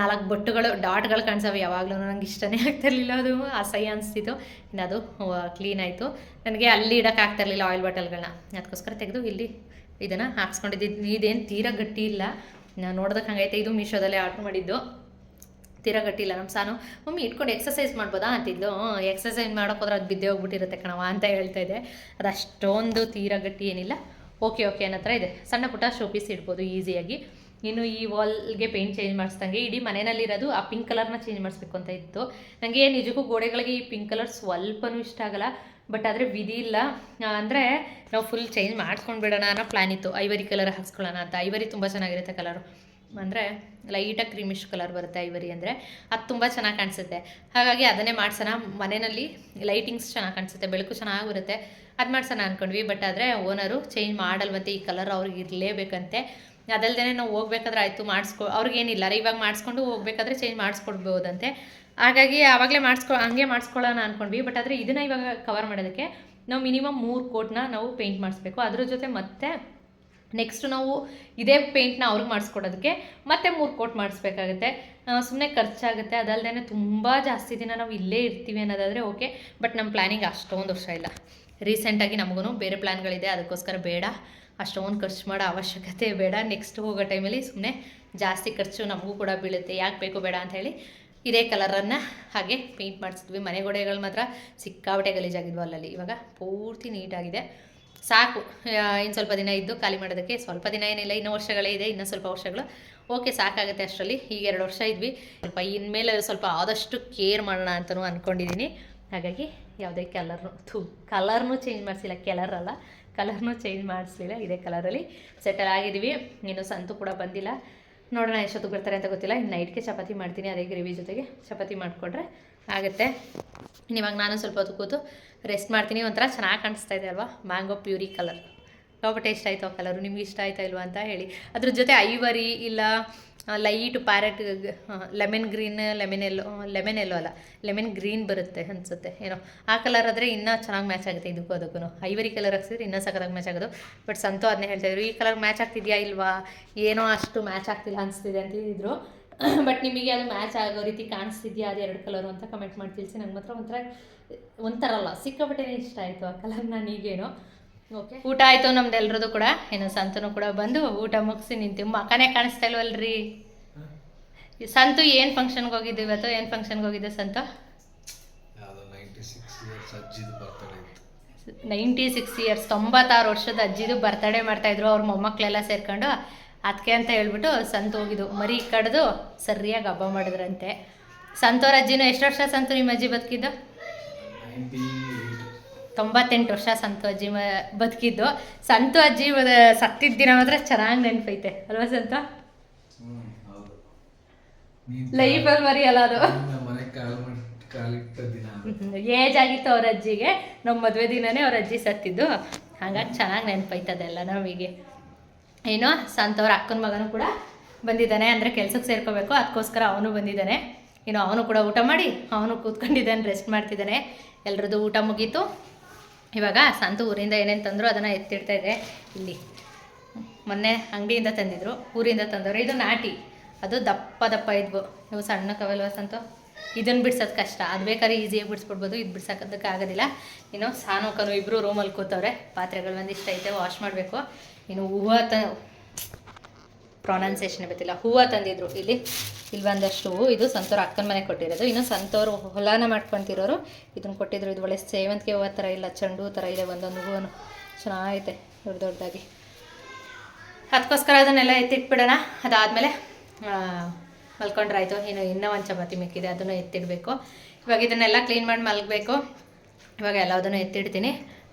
[SPEAKER 1] ನಾಲ್ಕು ಬೊಟ್ಟುಗಳು ಡಾಟ್ಗಳು ಕಾಣಿಸವೆ ಯಾವಾಗಲೂ ನನಗೆ ಇಷ್ಟನೇ ಆಗ್ತಿರ್ಲಿಲ್ಲ ಅದು ಅಸಹ್ಯ ಅನಿಸ್ತಿತ್ತು. ಇನ್ನು ಕ್ಲೀನ್ ಆಯಿತು. ನನಗೆ ಅಲ್ಲಿ ಇಡೋಕೆ ಆಗ್ತಿರ್ಲಿಲ್ಲ ಆಯಿಲ್ ಬಾಟಲ್ಗಳನ್ನ ಅದಕ್ಕೋಸ್ಕರ ತೆಗೆದು ಇಲ್ಲಿ ಇದನ್ನು ಹಾಕ್ಸ್ಕೊಂಡಿದ್ದೀನಿ ಇದೇನು ತೀರಾ ಗಟ್ಟಿ ಇಲ್ಲ. ನಾನು ನೋಡ್ದಕ್ಕೆ ಹಂಗೈತೆ. ಇದು ಮೀಶೋದಲ್ಲೇ ಆರ್ಡ್ರ್ ಮಾಡಿದ್ದು. ತೀರಾ ಗಟ್ಟಿಲ್ಲ ನಮ್ಮ ಸಾನು, ಮಮ್ಮಿ, ಇಟ್ಕೊಂಡು ಎಕ್ಸಸೈಸ್ ಮಾಡ್ಬೋದಾ? ಅಂತಿದ್ಲು. ಎಕ್ಸಸೈಸ್ ಮಾಡೋಕ್ಕೋದ್ರೆ ಅದು ಬಿದ್ದೆ ಹೋಗ್ಬಿಟ್ಟಿರುತ್ತೆ ಕಣವ ಅಂತ ಹೇಳ್ತಾ ಇದೆ ಅದು ಅಷ್ಟೊಂದು ತೀರಾ ಗಟ್ಟಿ ಏನಿಲ್ಲ. ಓಕೆ ಓಕೆ ಅನ್ನೋ ಥರ ಇದೆ. ಸಣ್ಣ ಪುಟ್ಟ ಶೋಪೀಸ್ ಇಡ್ಬೋದು ಈಸಿಯಾಗಿ. ಇನ್ನು ಈ ವಾಲ್ಗೆ ಪೇಂಟ್ ಚೇಂಜ್ ಮಾಡಿಸ್ದಂಗೆ ಇಡೀ ಮನೆಯಲ್ಲಿರೋದು ಆ ಪಿಂಕ್ ಕಲರ್ನ ಚೇಂಜ್ ಮಾಡಿಸ್ಬೇಕು ಅಂತ ಇತ್ತು. ನನಗೆ ನಿಜಕ್ಕೂ ಗೋಡೆಗಳಿಗೆ ಈ ಪಿಂಕ್ ಕಲರ್ ಸ್ವಲ್ಪನೂ ಇಷ್ಟ ಆಗಲ್ಲ ಬಟ್ ಆದರೆ ವಿಧಿ ಇಲ್ಲ. ಅಂದರೆ ನಾವು ಫುಲ್ ಚೇಂಜ್ ಮಾಡ್ಕೊಂಡು ಬಿಡೋಣ ಅನ್ನೋ ಪ್ಲ್ಯಾನ್ ಇತ್ತು. ಐವರಿ ಕಲರ್ ಹಾಕ್ಸ್ಕೊಳ್ಳೋಣ ಅಂತ. ಐವರಿ ತುಂಬ ಚೆನ್ನಾಗಿರುತ್ತೆ ಕಲರು ಅಂದರೆ ಲೈಟಾಗಿ ಕ್ರೀಮಿಶ್ ಕಲರ್ ಬರುತ್ತೆ ಐವರಿ ಅಂದರೆ. ಅದು ತುಂಬ ಚೆನ್ನಾಗಿ ಕಾಣಿಸುತ್ತೆ. ಹಾಗಾಗಿ ಅದನ್ನೇ ಮಾಡ್ಸೋಣ. ಮನೆಯಲ್ಲಿ ಲೈಟಿಂಗ್ಸ್ ಚೆನ್ನಾಗಿ ಕಾಣಿಸುತ್ತೆ, ಬೆಳಕು ಚೆನ್ನಾಗಿ ಬರುತ್ತೆ. ಅದು ಮಾಡ್ಸೋಣ ಅಂದ್ಕೊಂಡ್ವಿ ಬಟ್ ಆದರೆ ಓನರು ಚೇಂಜ್ ಮಾಡಲ್ವಂತೆ ಈ ಕಲರ್ ಅವ್ರಿಗೆ ಇರಲೇಬೇಕಂತೆ. ಅದಲ್ದೇ ನಾವು ಹೋಗ್ಬೇಕಾದ್ರೆ ಆಯಿತು ಮಾಡಿಸ್ಕೊ, ಅವ್ರಿಗೇನಿಲ್ಲ ರೀ, ಇವಾಗ ಮಾಡಿಸ್ಕೊಂಡು ಹೋಗ್ಬೇಕಾದ್ರೆ ಚೇಂಜ್ ಮಾಡಿಸ್ಕೊಡ್ಬೋದಂತೆ. ಹಾಗಾಗಿ ಆವಾಗಲೇ ಮಾಡಿಸ್ಕೊ, ಹಂಗೆ ಮಾಡಿಸ್ಕೊಳ್ಳೋಣ ಅಂದ್ಕೊಂಡ್ವಿ ಬಟ್ ಆದರೆ ಇದನ್ನು ಇವಾಗ ಕವರ್ ಮಾಡೋದಕ್ಕೆ ನಾವು ಮಿನಿಮಮ್ ಮೂರು ಕೋಟ್ನ ನಾವು ಪೇಂಟ್ ಮಾಡಿಸ್ಬೇಕು. ಅದ್ರ ಜೊತೆ ಮತ್ತೆ ನೆಕ್ಸ್ಟ್ ನಾವು ಇದೇ ಪೇಂಟ್ನ ಅವ್ರಿಗೆ ಮಾಡಿಸ್ಕೊಡೋದಕ್ಕೆ ಮತ್ತೆ ಮೂರು ಕೋಟ್ ಮಾಡಿಸ್ಬೇಕಾಗುತ್ತೆ. ಸುಮ್ಮನೆ ಖರ್ಚಾಗುತ್ತೆ ಅದಲ್ಲದೆ ತುಂಬ ಜಾಸ್ತಿ ದಿನ ನಾವು ಇಲ್ಲೇ ಇರ್ತೀವಿ ಅನ್ನೋದಾದರೆ ಓಕೆ ಬಟ್ ನಮ್ಮ ಪ್ಲ್ಯಾನಿಂಗ್ ಅಷ್ಟೊಂದು ವರ್ಷ ಇಲ್ಲ. ರೀಸೆಂಟಾಗಿ ನಮಗೂ ಬೇರೆ ಪ್ಲ್ಯಾನ್ಗಳಿದೆ ಅದಕ್ಕೋಸ್ಕರ ಬೇಡ. ಅಷ್ಟೊಂದು ಖರ್ಚು ಮಾಡೋ ಅವಶ್ಯಕತೆ ಬೇಡ. ನೆಕ್ಸ್ಟ್ ಹೋಗೋ ಟೈಮಲ್ಲಿ ಸುಮ್ಮನೆ ಜಾಸ್ತಿ ಖರ್ಚು ನಮಗೂ ಕೂಡ ಬೀಳುತ್ತೆ. ಯಾಕೆ ಬೇಕು ಬೇಡ ಅಂತ ಹೇಳಿ ಇದೇ ಕಲರನ್ನು ಹಾಗೆ ಪೇಂಟ್ ಮಾಡಿಸಿದ್ವಿ. ಮನೆ ಗೋಡೆಗಳು ಮಾತ್ರ ಸಿಕ್ಕಾಬಟ್ಟೆ ಗಲೀಜಾಗಿದ್ವು ಅಲ್ಲಲ್ಲಿ. ಇವಾಗ ಪೂರ್ತಿ ನೀಟಾಗಿದೆ ಸಾಕು. ಇನ್ನು ಸ್ವಲ್ಪ ದಿನ ಇದ್ದು ಖಾಲಿ ಮಾಡೋದಕ್ಕೆ ಸ್ವಲ್ಪ ದಿನ ಏನಿಲ್ಲ, ಇನ್ನೂ ವರ್ಷಗಳೇ ಇದೆ, ಇನ್ನೂ ಸ್ವಲ್ಪ ವರ್ಷಗಳು. ಓಕೆ ಸಾಕಾಗುತ್ತೆ ಅಷ್ಟರಲ್ಲಿ. ಈಗ ಎರಡು ವರ್ಷ ಇದ್ವಿ. ಸ್ವಲ್ಪ ಇನ್ಮೇಲೆ ಸ್ವಲ್ಪ ಆದಷ್ಟು ಕೇರ್ ಮಾಡೋಣ ಅಂತಲೂ ಅಂದ್ಕೊಂಡಿದ್ದೀನಿ ಹಾಗಾಗಿ ಯಾವುದೇ ಕಲರ್ನು ಥೂ ಕಲರ್ನು ಚೇಂಜ್ ಮಾಡಿಸಿಲ್ಲ. ಕಲರಲ್ಲ ಕಲರ್ನು ಚೇಂಜ್ ಮಾಡಿಸ್ಲಿಲ್ಲ, ಇದೇ ಕಲರಲ್ಲಿ ಸೆಟಲ್ ಆಗಿದ್ದೀವಿ ಇನ್ನು ಸಂತು ಕೂಡ ಬಂದಿಲ್ಲ. ನೋಡೋಣ ಎಷ್ಟೊತ್ತಿಗೆ ಬರ್ತಾರೆ ಅಂತ ಗೊತ್ತಿಲ್ಲ. ಇನ್ನು ನೈಟ್ಗೆ ಚಪಾತಿ ಮಾಡ್ತೀನಿ, ಅದೇ ಗ್ರೇವಿ ಜೊತೆಗೆ ಚಪಾತಿ ಮಾಡಿಕೊಂಡ್ರೆ ಆಗುತ್ತೆ. ಇವಾಗ ನಾನು ಸ್ವಲ್ಪ ಹೊತ್ತು ಕೂತು ರೆಸ್ಟ್ ಮಾಡ್ತೀನಿ. ಒಂಥರ ಚೆನ್ನಾಗಿ ಕಾಣಿಸ್ತಾ ಇದೆ ಅಲ್ವಾ? ಮ್ಯಾಂಗೋ ಪ್ಯೂರಿ ಕಲರ್ ಸಿಕ್ಕಾಪಟ್ಟೆ ಇಷ್ಟ ಆಯಿತು ಆ ಕಲರು ನಿಮ್ಗೆ ಇಷ್ಟ ಆಯ್ತಾ ಇಲ್ವಾ ಅಂತ ಹೇಳಿ. ಅದ್ರ ಜೊತೆ ಐವರಿ ಇಲ್ಲ light parrot lemon green, lemon yellow lemon yellow ಅಲ್ಲ, ಲೆಮನ್ ಗ್ರೀನ್ ಬರುತ್ತೆ ಅನಿಸುತ್ತೆ, ಏನೋ. ಆ ಕಲರ್ ಆದರೆ ಇನ್ನೂ ಚೆನ್ನಾಗಿ ಮ್ಯಾಚ್ ಆಗುತ್ತೆ ಇದಕ್ಕೂ ಅದಕ್ಕೂ ಐವರಿ ಕಲರ್ ಹಾಕ್ಸಿದ್ರೆ ಇನ್ನೂ ಸಖತ್ತಾಗಿ ಮ್ಯಾಚ್ ಆಗೋದು. ಬಟ್ ಸಂತೋ ಅದನ್ನೇ ಹೇಳ್ತಾಯಿದ್ರು ಈ ಕಲರ್ ಮ್ಯಾಚ್ ಆಗ್ತಿದೆಯಾ ಇಲ್ವಾ? ಏನೋ ಅಷ್ಟು ಮ್ಯಾಚ್ ಆಗ್ತಿಲ್ಲ ಅನಿಸ್ತಿದೆ ಅಂತಿದ್ರು ಬಟ್ ನಿಮಗೆ ಅದು ಮ್ಯಾಚ್ ಆಗೋ ರೀತಿ ಕಾಣಿಸ್ತಿದ್ಯಾ ಅದು ಎರಡು ಕಲರು ಅಂತ ಕಮೆಂಟ್ ಮಾಡಿ ತಿಳಿಸಿ. ನಂಗೆ ಮಾತ್ರ ಒಂಥರ ಒಂಥರಲ್ಲ ಸಿಕ್ಕಾಪಟ್ಟೆನೇ ಇಷ್ಟ ಆಯಿತು ಆ ಕಲರ್ ನಾನು ಓಕೆ ಊಟ ಆಯಿತು ನಮ್ದು ಎಲ್ರದ್ದು ಕೂಡ. ಏನು ಸಂತನು ಕೂಡ ಬಂದು ಊಟ ಮುಗಿಸಿ ನಿಂತು. ಮಕನೇ ಕಾಣಿಸ್ತಾ ಇಲ್ವಲ್ರಿ? ಈ ಸಂತು ಏನು ಫಂಕ್ಷನ್ಗೆ ಹೋಗಿದ್ದು ಇವತ್ತು? ಏನು ಫಂಕ್ಷನ್ಗೆ ಹೋಗಿದ್ದೆ ಸಂತು?
[SPEAKER 2] ನೈಂಟಿ ಸಿಕ್ಸ್ ಇಯರ್ಸ್
[SPEAKER 1] ತೊಂಬತ್ತಾರು ವರ್ಷದ ಅಜ್ಜಿದು ಬರ್ತಡೇ ಮಾಡ್ತಾಯಿದ್ರು ಅವ್ರ ಮೊಮ್ಮಕ್ಕಳೆಲ್ಲ ಸೇರ್ಕೊಂಡು ಅದಕ್ಕೆ ಅಂತ ಹೇಳ್ಬಿಟ್ಟು ಸಂತು ಹೋಗಿದ್ದು. ಮರಿ ಕಡ್ದು ಸರಿಯಾಗಿ ಹಬ್ಬ ಮಾಡಿದ್ರಂತೆ. ಸಂತೋರ ಅಜ್ಜಿನೂ ಎಷ್ಟು ವರ್ಷ ಸಂತು ನಿಮ್ಮ ಅಜ್ಜಿ ಬದುಕಿದ್ದು ತೊಂಬತ್ತೆಂಟು ವರ್ಷ ಸಂತು ಅಜ್ಜಿ ಮ ಬದುಕಿದ್ದು. ಸಂತು ಅಜ್ಜಿ ಸತ್ತಿದ್ದ ದಿನ ಮಾತ್ರ ಚೆನ್ನಾಗಿ ನೆನಪೈತೆ. ಅಲ್ವಾ ಸಂತು?
[SPEAKER 2] ನೀನ್
[SPEAKER 1] ಲೈಫಲ್ಲಿ ಮರಿಯಲ್ಲ ಅದು. ಏಜ್ ಆಗಿತ್ತು ಅವ್ರ ಅಜ್ಜಿಗೆ. ನಮ್ಮ ಮದುವೆ ದಿನನೇ ಅವ್ರ ಅಜ್ಜಿ ಸತ್ತಿದ್ದು. ಹಾಗಾಗಿ ಚೆನ್ನಾಗಿ ನೆನಪೈತದೆಲ್ಲ ನಮಗೆ ಏನು ಸಂತವ್ರ ಅಕ್ಕನ ಮಗನೂ ಕೂಡ ಬಂದಿದ್ದಾನೆ. ಅಂದರೆ ಕೆಲ್ಸಕ್ಕೆ ಸೇರ್ಕೋಬೇಕು. ಅದಕ್ಕೋಸ್ಕರ ಅವನು ಬಂದಿದ್ದಾನೆ. ಇನ್ನು ಅವನು ಕೂಡ ಊಟ ಮಾಡಿ ಅವನು ಕೂತ್ಕೊಂಡಿದ್ದಾನೆ ರೆಸ್ಟ್ ಮಾಡ್ತಿದ್ದಾನೆ. ಎಲ್ರದ್ದು ಊಟ ಮುಗೀತು. ಇವಾಗ ಸಂತು ಊರಿಂದ ಏನೇನು ತಂದರೂ ಅದನ್ನು ಎತ್ತಿಡ್ತಾ ಇದೆ. ಇಲ್ಲಿ. ಮೊನ್ನೆ ಅಂಗಡಿಯಿಂದ ತಂದಿದ್ರು, ಊರಿಂದ ತಂದವರು. ಇದು ನಾಟಿ. ಅದು ದಪ್ಪ ದಪ್ಪ ಇದ್ವು. ಇವು ಸಣ್ಣ ಕವಲ್ವ ಸಂತು? ಇದನ್ನು ಬಿಡ್ಸೋದು ಕಷ್ಟ. ಅದು ಬೇಕಾದ್ರೆ ಈಸಿಯಾಗಿ ಬಿಡಿಸ್ಬಿಡ್ಬೋದು ಇದು ಬಿಡ್ಸೋದಕ್ಕೆ ಆಗೋದಿಲ್ಲ. ಇನ್ನು ಸಾನೋಕನು ಇಬ್ಬರು ರೂಮಲ್ಲಿ ಕೂತವ್ರೆ. ಪಾತ್ರೆಗಳು ಒಂದಿಷ್ಟು ಐತೆ ವಾಶ್ ಮಾಡಬೇಕು. ಇನ್ನು ಹೂವು ತ ಪ್ರೊನೌನ್ಸಿಯೇಷನ್ ಗೊತ್ತಿಲ್ಲ ಹೂವು ತಂದಿದ್ರು ಇಲ್ಲಿ. ಇಲ್ಲಿ ಒಂದಷ್ಟು ಹೂವು. ಇದು ಸಂತೋರು ಅಕ್ಕನ ಮನೆ ಕೊಟ್ಟಿರೋದು. ಇನ್ನು ಸಂತೋರು ಹೊಲನ ಮಾಡ್ಕೊತಿರೋರು. ಇದನ್ನು ಕೊಟ್ಟಿದ್ರು. ಇದು ಒಳ್ಳೆ ಸೇವಂತಿಗೆ ಹೂವು ಥರ ಇಲ್ಲ, ಚೆಂಡು ಥರ ಇದೆ. ಒಂದೊಂದು ಹೂವು ಚೆನ್ನಾಗೈತೆ, ದೊಡ್ಡ ದೊಡ್ಡದಾಗಿ. ಅದಕ್ಕೋಸ್ಕರ ಅದನ್ನೆಲ್ಲ ಎತ್ತಿಟ್ಬಿಡೋಣ. ಅದಾದಮೇಲೆ ಮಲ್ಕೊಂಡ್ರಾಯಿತು. ಇನ್ನು, ಇನ್ನೂ ಒಂದು ಚಪಾತಿ ಮಿಕ್ಕಿದೆ. ಅದನ್ನು ಎತ್ತಿಡಬೇಕು. ಇವಾಗ ಇದನ್ನೆಲ್ಲ ಕ್ಲೀನ್ ಮಾಡಿ ಮಲಗಬೇಕು. ಇವಾಗ ಎಲ್ಲದನ್ನು ಎತ್ತಿಡ್ತೀನಿ.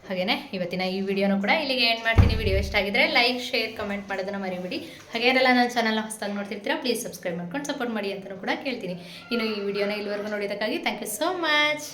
[SPEAKER 1] ಹಾಗೆಯೇ ಇವತ್ತಿನ ಈ ವಿಡಿಯೋನು ಕೂಡ ಇಲ್ಲಿಗೆ ಏನು ಮಾಡ್ತೀನಿ. ವಿಡಿಯೋ ಇಷ್ಟ ಆಗಿದ್ರೆ ಲೈಕ್ ಶೇರ್ ಕಮೆಂಟ್ ಮಾಡೋದನ್ನು ಮರಿಬೇಡಿ. ಹಾಗೇನೆಲ್ಲ ನನ್ನ ಚಾನಲ್ನ ಹೊಸದಾಗಿ ನೋಡ್ತಿರ್ತೀರಾ ಪ್ಲೀಸ್ ಸಬ್ಸ್ಕ್ರೈಬ್ ಮಾಡ್ಕೊಂಡು ಸಪೋರ್ಟ್ ಮಾಡಿ ಅಂತಲೂ ಕೂಡ ಕೇಳ್ತೀನಿ. ಇನ್ನು ಈ ವಿಡಿಯೋನ ಇಲ್ಲಿವರೆಗೂ ನೋಡಿದ್ದಕ್ಕಾಗಿ ಥ್ಯಾಂಕ್ ಯು ಸೋ ಮಚ್